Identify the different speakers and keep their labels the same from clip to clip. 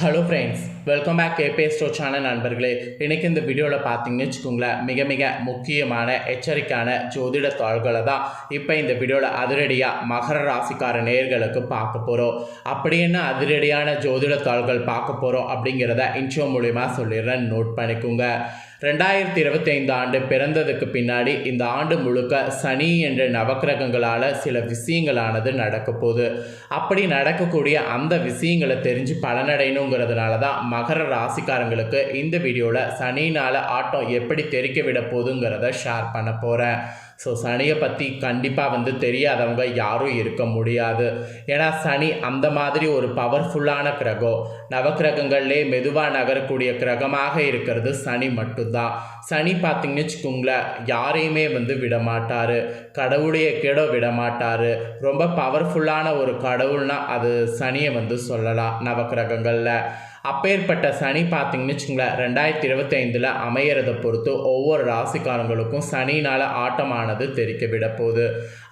Speaker 1: Hello friends welcome back கேபே ஸ்டோ channel நண்பர்களே. இன்றைக்கி இந்த வீடியோவில் பார்த்தீங்கன்னு வச்சுக்கோங்களேன் மிக மிக முக்கியமான எச்சரிக்கையான ஜோதிட தாள்களை தான் இப்போ இந்த வீடியோவில் அதிரடியாக மகர ராசிக்கார நேர்களுக்கு பார்க்க போகிறோம் அப்படி என்ன அதிரடியான ஜோதிட தாள்கள் பார்க்க போகிறோம் அப்படிங்கிறத இன்ஷோ மூலிமா சொல்லிடுறேன். நோட் பண்ணிக்கோங்க. ரெண்டாயிரத்தி இருபத்தைந்து ஆண்டு பிறந்ததுக்கு பின்னாடி இந்த ஆண்டு முழுக்க சனி என்ற நவக்கிரகங்களால் சில விஷயங்களானது நடக்க போகுது. அப்படி நடக்கக்கூடிய அந்த விஷயங்களை தெரிஞ்சு பலனடையணுங்கிறதுனால தான் மகர ராசிக்காரங்களுக்கு இந்த வீடியோவில் சனினால் ஆட்டம் எப்படி தெரிக்க விட போகுதுங்கிறத ஷேர் பண்ண போகிறேன் ஸோ சனியை பற்றி கண்டிப்பாக வந்து தெரியாதவங்க யாரும் இருக்க முடியாது. ஏன்னா சனி அந்த மாதிரி ஒரு பவர்ஃபுல்லான கிரகம் நவக்கிரகங்கள்லே மெதுவாக நகரக்கூடிய கிரகமாக இருக்கிறது சனி மட்டும்தான். சனி பார்த்தீங்கன்னு வச்சுக்கோங்களேன் யாரையுமே வந்து விடமாட்டார். கடவுளைய கிட விட மாட்டார் ரொம்ப பவர்ஃபுல்லான ஒரு கடவுள்னால் அது சனியை வந்து சொல்லலாம் நவக்கிரகங்களில். அப்பேற்பட்ட சனி பார்த்தீங்கன்னு வச்சுங்களேன் ரெண்டாயிரத்தி இருபத்தைந்தில் அமையறதை பொறுத்து ஒவ்வொரு ராசிக்காரங்களுக்கும் சனினால் ஆட்டமானது தெரிக்க விட போகுது.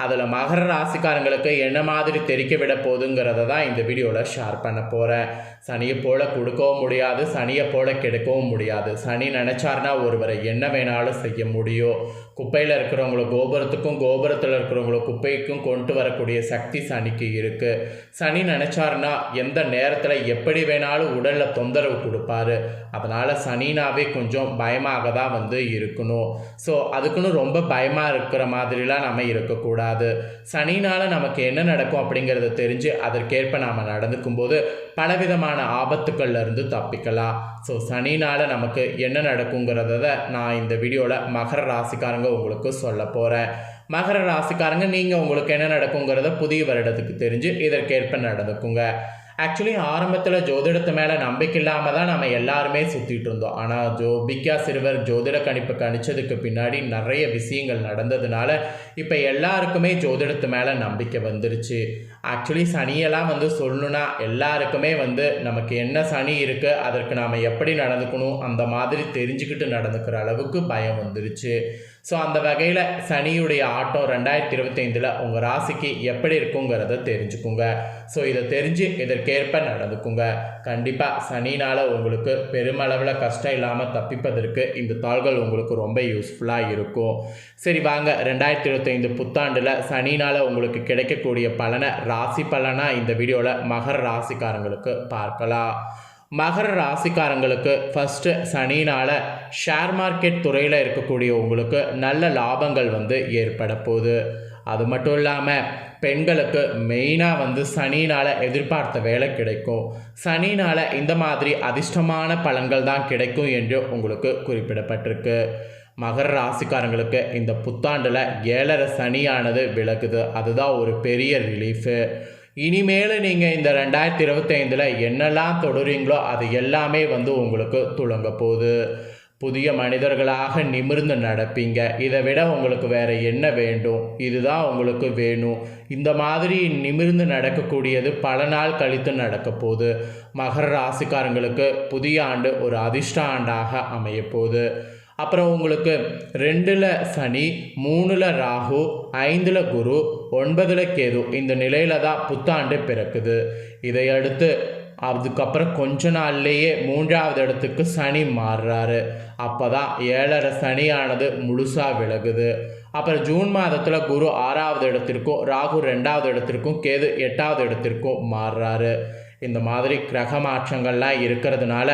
Speaker 1: அதில் மகர ராசிக்காரங்களுக்கு என்ன மாதிரி தெரிக்க விட போகுதுங்கிறத தான் இந்த வீடியோவில் ஷேர் பண்ண போகிறேன் சனியை போல் கொடுக்கவும் முடியாது சனியை போல் கெடுக்கவும் முடியாது. சனி நினச்சார்னா ஒருவரை என்ன வேணாலும் செய்ய முடியும். குப்பையில் இருக்கிறவங்கள கோபுரத்துக்கும் கோபுரத்தில் இருக்கிறவங்கள குப்பைக்கும் கொண்டு வரக்கூடிய சக்தி சனிக்கு இருக்குது சனி நினச்சாருன்னா எந்த நேரத்தில் எப்படி வேணாலும் உடல் உடலில் தொந்தரவு கொடுப்பாரு. அதனால் சனினாவே கொஞ்சம் பயமாக தான் வந்து இருக்கணும். ஸோ அதுக்குன்னு ரொம்ப பயமாக இருக்கிற மாதிரிலாம் நம்ம இருக்கக்கூடாது. சனினால் நமக்கு என்ன நடக்கும் அப்படிங்கிறத தெரிஞ்சு அதற்கேற்ப நாம் நடந்துக்கும் போது பலவிதமான ஆபத்துக்கள்ல இருந்து தப்பிக்கலாம். ஸோ சனினால் நமக்கு என்ன நடக்குங்கிறத நான் இந்த வீடியோவில் மகர ராசிக்காரங்க உங்களுக்கு சொல்ல போகிறேன் மகர ராசிக்காரங்க நீங்கள் உங்களுக்கு என்ன நடக்குங்கிறத புதிய வருடத்துக்கு தெரிஞ்சு இதற்கேற்ப நடந்துக்குங்க. ஆக்சுவலி ஆரம்பத்தில் ஜோதிடத்து மேலே நம்பிக்கை இல்லாமல் தான் நம்ம எல்லாருமே சுற்றிட்டு இருந்தோம். ஆனால் ஜோ பிக்யா சிறுவர் ஜோதிட கணிப்பு கணிச்சதுக்கு பின்னாடி நிறைய விஷயங்கள் நடந்ததுனால இப்போ எல்லாருக்குமே ஜோதிடத்து மேலே நம்பிக்கை வந்துருச்சு. ஆக்சுவலி சனியெல்லாம் வந்து சொல்லணுன்னா எல்லாருக்குமே வந்து நமக்கு என்ன சனி இருக்குது அதற்கு நாம் எப்படி நடந்துக்கணும் அந்த மாதிரி தெரிஞ்சுக்கிட்டு நடந்துக்கிற அளவுக்கு பயம் வந்துருச்சு. ஸோ அந்த வகையில் சனியுடைய ஆட்டம் ரெண்டாயிரத்தி இருபத்தைந்தில் உங்கள் ராசிக்கு எப்படி இருக்குங்கிறத தெரிஞ்சுக்குங்க. ஸோ இதை தெரிஞ்சு இதற்கேற்ப நடந்துக்குங்க. கண்டிப்பாக சனினால் உங்களுக்கு பெருமளவில் கஷ்டம் இல்லாமல் தப்பிப்பதற்கு இந்த தாள்கள் உங்களுக்கு ரொம்ப யூஸ்ஃபுல்லாக இருக்கும். சரி வாங்க. ரெண்டாயிரத்தி இருபத்தைந்து புத்தாண்டில் சனினால் உங்களுக்கு கிடைக்கக்கூடிய பலனை ராசி பலனாக இந்த வீடியோவில் மகர ராசிக்காரங்களுக்கு பார்க்கலாம். மகர ராசிக்காரங்களுக்கு ஃபஸ்ட்டு சனினால் ஷேர் மார்க்கெட் துறையில் இருக்கக்கூடிய உங்களுக்கு நல்ல லாபங்கள் வந்து ஏற்பட போகுது. அது மட்டும் இல்லாமல் பெண்களுக்கு மெயினாக வந்து சனினால் எதிர்பார்த்த வேலை கிடைக்கும். சனினால் இந்த மாதிரி அதிர்ஷ்டமான பலன்கள் தான் கிடைக்கும் என்று உங்களுக்கு குறிப்பிடப்பட்டிருக்கு. மகர ராசிக்காரங்களுக்கு இந்த புத்தாண்டில் ஏழரை சனியானது விலகுது. அதுதான் ஒரு பெரிய ரிலீஃபு இனிமேல் நீங்கள் இந்த ரெண்டாயிரத்தி இருபத்தைந்தில் என்னெல்லாம் தொடருங்களோ அது எல்லாமே வந்து உங்களுக்கு துளங்க போகுது. புதிய மனிதர்களாக நிமிர்ந்து நடப்பீங்க. இதை விட உங்களுக்கு வேறு என்ன வேண்டும்? இதுதான் உங்களுக்கு வேணும். இந்த மாதிரி நிமிர்ந்து நடக்கக்கூடியது பல நாள் கழித்து நடக்க போகுது. மகர ராசிக்காரங்களுக்கு புதிய ஆண்டு ஒரு அதிர்ஷ்ட ஆண்டாக அமையப்போகுது அப்புறம் உங்களுக்கு ரெண்டில் சனி மூணில் ராகு ஐந்தில் குரு ஒன்பதில் கேது. இந்த நிலையில தான் புத்தாண்டு பிறக்குது. இதையடுத்து அதுக்கப்புறம் கொஞ்ச நாள்லேயே மூன்றாவது இடத்துக்கு சனி மாறுறாரு. அப்போ தான் ஏழரை சனியானது முழுசாக விலகுது. அப்புறம் ஜூன் மாதத்தில் குரு ஆறாவது இடத்திற்கும் ராகு ரெண்டாவது இடத்திற்கும் கேது எட்டாவது இடத்திற்கும் மாறுறாரு. இந்த மாதிரி கிரக மாற்றங்கள்லாம் இருக்கிறதுனால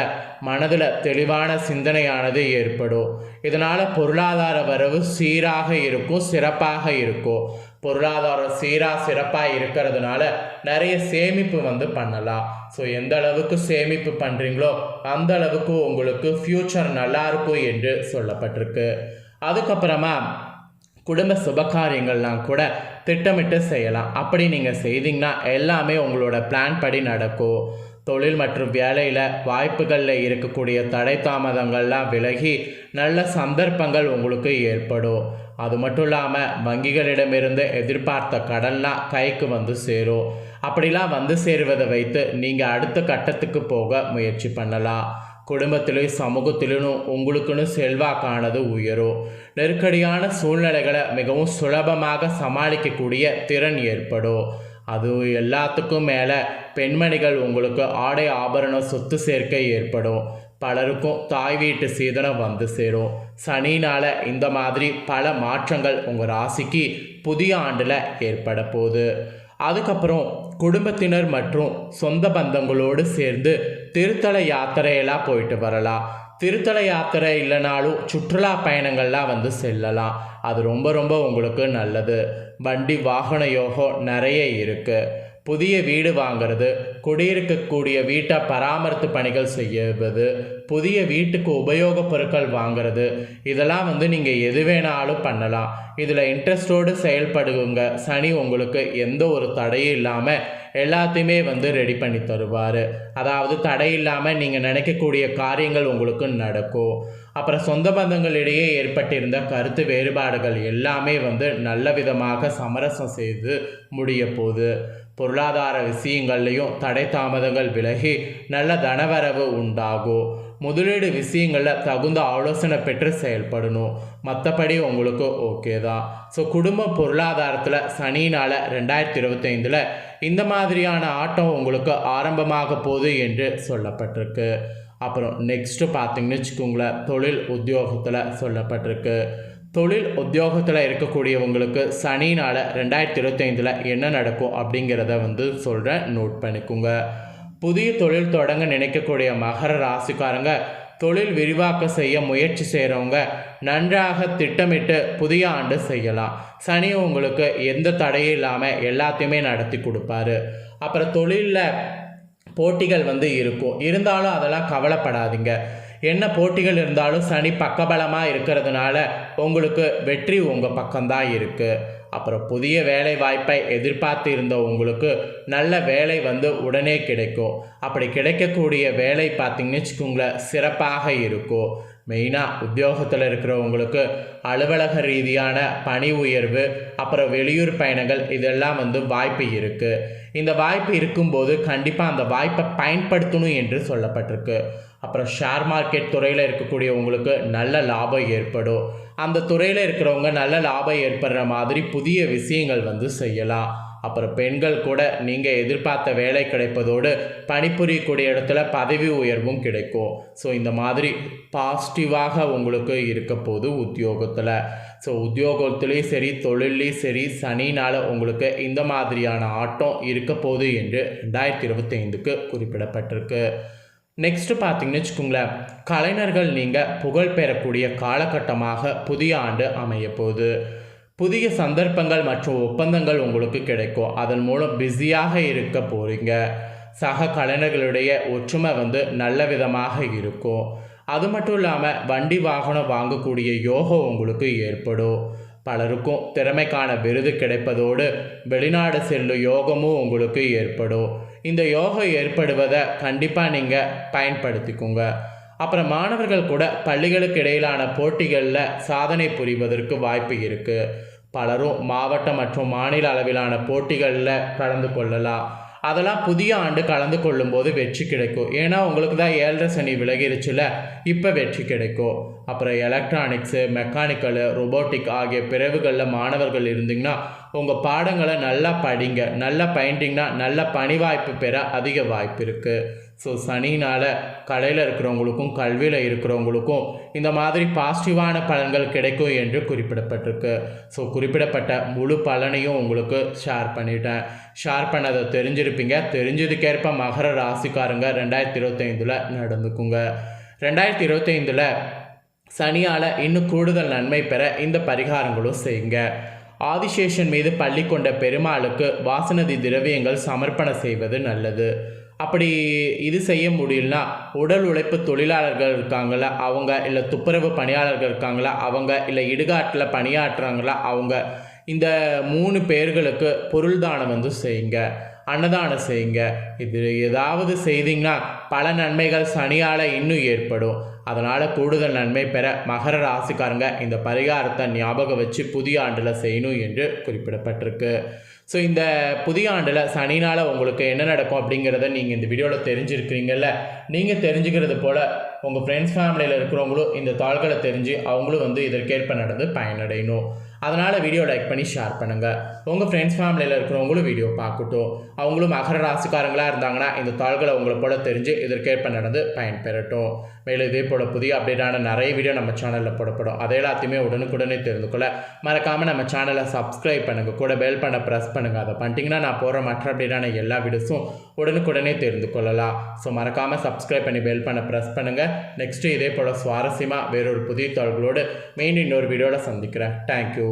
Speaker 1: மனதில் தெளிவான சிந்தனையானது ஏற்படும். இதனால் பொருளாதார வரவு சீராக இருக்கும் சிறப்பாக இருக்கும். பொருளாதாரம் சீராக சிறப்பாக இருக்கிறதுனால நிறைய சேமிப்பு வந்து பண்ணலாம். ஸோ எந்த அளவுக்கு சேமிப்பு பண்ணுறீங்களோ அந்த அளவுக்கு உங்களுக்கு ஃப்யூச்சர் நல்லா இருக்கும் என்று சொல்லப்பட்டிருக்கு. அதுக்கப்புறமா குடும்ப சுபகாரியங்கள்லாம் கூட திட்டமிட்டு செய்யலாம். அப்படி நீங்கள் செய்தீங்கன்னா எல்லாமே உங்களோட பிளான் படி நடக்கும். தொழில் மற்றும் வேலையில் வாய்ப்புகளில் இருக்கக்கூடிய தடை தாமதங்கள்லாம் விலகி நல்ல சந்தர்ப்பங்கள் உங்களுக்கு ஏற்படும். அது மட்டும் இல்லாமல் வங்கிகளிடமிருந்து எதிர்பார்த்த கடன்லாம் கைக்கு வந்து சேரும். அப்படிலாம் வந்து சேருவதை வைத்து நீங்கள் அடுத்த கட்டத்துக்கு போக முயற்சி பண்ணலாம். குடும்பத்திலும் சமூகத்திலும் உங்களுக்குன்னு செல்வாக்கானது உயரும் நெருக்கடியான சூழ்நிலைகளை மிகவும் சுலபமாக சமாளிக்கக்கூடிய திறன் ஏற்படும் அது எல்லாத்துக்கும் மேலே பெண்மணிகள் உங்களுக்கு ஆடை ஆபரணம் சொத்து சேர்க்கை ஏற்படும் பலருக்கும் தாய் வீட்டு சீதனம் வந்து சேரும் சனினால் இந்த மாதிரி பல மாற்றங்கள் உங்கள் ராசிக்கு புதிய ஆண்டில் ஏற்பட போகுது. அதுக்கப்புறம் குடும்பத்தினர் மற்றும் சொந்த பந்தங்களோடு சேர்ந்து திருத்தல யாத்திரையெல்லாம் போயிட்டு வரலாம். திருத்தல யாத்திரை இல்லைனாலும் சுற்றுலா பயணங்கள்லாம் வந்து செல்லலாம். அது ரொம்ப ரொம்ப உங்களுக்கு நல்லது. வண்டி வாகன யோகம் நிறைய இருக்குது புதிய வீடு வாங்கிறது குடியிருக்கக்கூடிய வீட்டை பராமரித்து பணிகள் செய்வது புதிய வீட்டுக்கு உபயோகப் பொருட்கள் வாங்குறது இதெல்லாம் வந்து நீங்கள் எது வேணாலும் பண்ணலாம். இதில் இன்ட்ரெஸ்டோடு செயல்படுங்க. சனி உங்களுக்கு எந்த ஒரு தடையும் இல்லாமல் எல்லாத்தையுமே வந்து ரெடி பண்ணி தருவார். அதாவது தடை இல்லாமல் நீங்கள் நினைக்கக்கூடிய காரியங்கள் உங்களுக்கு நடக்கும். அப்புறம் சொந்த பந்தங்களிடையே ஏற்பட்டிருந்த கருத்து வேறுபாடுகள் எல்லாமே வந்து நல்ல விதமாக சமரசம் செய்து முடிய போகுது. பொருளாதார விஷயங்கள்லையும் தடை தாமதங்கள் விலகி நல்ல தனவரவு உண்டாகும் முதலீடு விஷயங்களில் தகுந்த ஆலோசனை பெற்று செயல்படணும். மற்றபடி உங்களுக்கு ஓகே தான். ஸோ குடும்ப பொருளாதாரத்தில் சனினால் ரெண்டாயிரத்தி இருபத்தைந்தில் இந்த மாதிரியான ஆட்டம் உங்களுக்கு ஆரம்பமாக போகுது என்று சொல்லப்பட்டிருக்கு. அப்புறம் நெக்ஸ்ட்டு பார்த்தீங்கன்னு வச்சுக்கோங்களேன் தொழில் உத்தியோகத்தில் சொல்லப்பட்டிருக்கு. தொழில் உத்தியோகத்தில் இருக்கக்கூடியவங்களுக்கு சனினால் ரெண்டாயிரத்தி இருபத்தைந்தில் என்ன நடக்கும் அப்படிங்கிறத வந்து சொல்கிறேன் நோட் பண்ணிக்கோங்க. புதிய தொழில் தொடங்க நினைக்கக்கூடிய மகர ராசிக்காரங்க தொழில் விரிவாக்கம் செய்ய முயற்சி செய்கிறவங்க நன்றாக திட்டமிட்டு புதிய ஆண்டு செய்யலாம். சனி உங்களுக்கு எந்த தடையும் இல்லாமல் எல்லாத்தையுமே நடத்தி கொடுப்பாரு. அப்புறம் தொழிலில் போட்டிகள் வந்து இருக்கும். இருந்தாலும் அதெல்லாம் கவலைப்படாதீங்க. என்ன போட்டிகள் இருந்தாலும் சனி பக்கபலமாக இருக்கிறதுனால உங்களுக்கு வெற்றி உங்கள் பக்கம்தான் இருக்குது அப்புறம் புதிய வேலை வாய்ப்பை எதிர்பார்த்து இருந்த உங்களுக்கு நல்ல வேலை வந்து உடனே கிடைக்கும். அப்படி கிடைக்கக்கூடிய வேலை பார்த்தீங்கன்னு வச்சுக்கோங்களேன் சிறப்பாக இருக்கும். மெயினாக உத்தியோகத்தில் இருக்கிறவங்களுக்கு அலுவலக ரீதியான பணி உயர்வு அப்புறம் வெளியூர் பயணங்கள் இதெல்லாம் வந்து வாய்ப்பு இருக்குது இந்த வாய்ப்பு இருக்கும்போது கண்டிப்பாக அந்த வாய்ப்பை பயன்படுத்தணும் என்று சொல்லப்பட்டிருக்கு. அப்புறம் ஷேர் மார்க்கெட் துறையில் இருக்கக்கூடியவங்களுக்கு நல்ல லாபம் ஏற்படும். அந்த துறையில் இருக்கிறவங்க நல்ல லாபம் ஏற்படுற மாதிரி புதிய விஷயங்கள் வந்து செய்யலாம். அப்புறம் பெண்கள் கூட நீங்கள் எதிர்பார்த்த வேலை கிடைப்பதோடு பணிபுரியக்கூடிய இடத்துல பதவி உயர்வும் கிடைக்கும். ஸோ இந்த மாதிரி பாசிட்டிவாக உங்களுக்கு இருக்க போது உத்தியோகத்தில். ஸோ உத்தியோகத்துலேயும் சரி தொழிலையும் சரி சனினால் உங்களுக்கு இந்த மாதிரியான ஆட்டம் இருக்க போகுது என்று ரெண்டாயிரத்தி இருபத்தைந்துக்கு குறிப்பிடப்பட்டிருக்கு. நெக்ஸ்ட் பார்த்தீங்கன்னு வச்சுக்கோங்களேன் கலைஞர்கள் நீங்கள் புகழ் பெறக்கூடிய காலகட்டமாக புதிய ஆண்டு அமைய போகுது. புதிய சந்தர்ப்பங்கள் மற்றும் ஒப்பந்தங்கள் உங்களுக்கு கிடைக்கும். அதன் மூலம் பிஸியாக இருக்க போகிறீங்க சக கலைஞர்களுடைய ஒற்றுமை வந்து நல்ல விதமாக இருக்கும். அது மட்டும் இல்லாமல் வண்டி வாகனம் வாங்கக்கூடிய யோகம் உங்களுக்கு ஏற்படும். பலருக்கும் திறமைக்கான விருது கிடைப்பதோடு வெளிநாடு செல்லும் யோகமும் உங்களுக்கு ஏற்படும். இந்த யோகம் ஏற்படுவதை கண்டிப்பாக நீங்கள் பயன்படுத்திக்கோங்க. அப்புறம் மாணவர்கள் கூட பள்ளிகளுக்கு இடையிலான போட்டிகளில் சாதனை புரிவதற்கு வாய்ப்பு இருக்குது பலரும் மாவட்ட மற்றும் மாநில அளவிலான போட்டிகளில் கலந்து கொள்ளலாம். அதெல்லாம் புதிய ஆண்டு கலந்து கொள்ளும்போது வெற்றி கிடைக்கும். ஏன்னா உங்களுக்கு தான் ஏழரை சனி விலகிருச்சுல இப்போ வெற்றி கிடைக்கும். அப்புறம் எலக்ட்ரானிக்ஸு மெக்கானிக்கலு ரொபோட்டிக் ஆகிய பிறவுகளில் மாணவர்கள் இருந்தீங்கன்னா உங்கள் பாடங்களை நல்லா படிங்க. நல்லா பயின்றிங்கன்னா நல்ல பணி வாய்ப்பு பெற அதிக வாய்ப்பு இருக்குது ஸோ சனினால் கலையில் இருக்கிறவங்களுக்கும் கல்வியில் இருக்கிறவங்களுக்கும் இந்த மாதிரி பாசிட்டிவான பலன்கள் கிடைக்கும் என்று குறிப்பிடப்பட்டிருக்கு. ஸோ குறிப்பிடப்பட்ட முழு பலனையும் உங்களுக்கு ஷேர் பண்ணிட்டேன். ஷேர் பண்ணதை தெரிஞ்சிருப்பீங்க. தெரிஞ்சதுக்கேற்ப மகர ராசிக்காரங்க ரெண்டாயிரத்தி இருபத்தைந்தில் நடந்துக்குங்க. ரெண்டாயிரத்தி இருபத்தைந்தில் சனியால் இன்னும் கூடுதல் நன்மை பெற இந்த பரிகாரங்களும் செய்யுங்க. ஆதிசேஷன் மீது பள்ளி கொண்ட பெருமாளுக்கு வாசனதி திரவியங்கள் சமர்ப்பணம் செய்வது நல்லது. அப்படி இது செய்ய முடியலனா உடல் உழைப்பு தொழிலாளர்கள் இருக்காங்களா அவங்க இல்லை துப்புரவு பணியாளர்கள் இருக்காங்களா அவங்க இல்லை இடுகாட்டில் பணியாற்றுறாங்களா அவங்க இந்த மூணு பேர்களுக்கு பொருள் தானம் வந்து செய்யுங்க அன்னதானம் செய்யுங்க. இது ஏதாவது செய்தீங்கன்னா பல நன்மைகள் சனியால் இன்னும் ஏற்படும். அதனால் கூடுதல் நன்மை பெற மகர ராசிக்காரங்க இந்த பரிகாரத்தை ஞாபகம் வச்சு புதிய ஆண்டில் செய்யணும் என்று குறிப்பிடப்பட்டிருக்கு. ஸோ இந்த புதிய ஆண்டில் சனினால் உங்களுக்கு என்ன நடக்கும் அப்படிங்கிறத நீங்கள் இந்த வீடியோவில் தெரிஞ்சிருக்கிறீங்கல்ல? நீங்கள் தெரிஞ்சுக்கிறது போல் உங்கள் ஃப்ரெண்ட்ஸ் ஃபேமிலியில் இருக்கிறவங்களும் இந்த தாள்களை தெரிஞ்சு அவங்களும் வந்து இதற்கேற்ப நடந்து பயனடையணும். அதனால் வீடியோ லைக் பண்ணி ஷேர் பண்ணுங்கள் உங்கள் ஃப்ரெண்ட்ஸ் ஃபேமிலியில் இருக்கிறவங்களும் வீடியோ பார்க்கட்டும். அவங்களும் மகர ராசிக்காரங்களாக இருந்தாங்கன்னா இந்த தாள்களை உங்களை போல தெரிஞ்சு இதற்கேற்ப நடந்து பயன்பெறட்டும். மேலும் இதே போல் புதிய அப்டேட்டான நிறைய வீடியோ நம்ம சேனலில் போடப்படும். அதை எல்லாத்தையுமே உடனுக்குடனே தெரிந்து கொள்ள மறக்காமல் நம்ம சேனலை சப்ஸ்கிரைப் பண்ணுங்கள் கூட பெல் பண்ண ப்ரெஸ் பண்ணுங்கள் அதை பண்ணிட்டீங்கன்னா நான் போகிற மற்ற அப்டேட்டான எல்லா வீடியோஸும் உடனுக்குடனே தெரிந்து கொள்ளலாம். ஸோ மறக்காமல் சப்ஸ்கிரைப் பண்ணி பெல் பண்ண ப்ரெஸ் பண்ணுங்கள் நெக்ஸ்ட்டு இதே போல் சுவாரஸ்யமாக வேறொரு புதிய தாள்களோடு மெயின் இன்னொரு வீடியோவில் சந்திக்கிறேன். தேங்க்யூ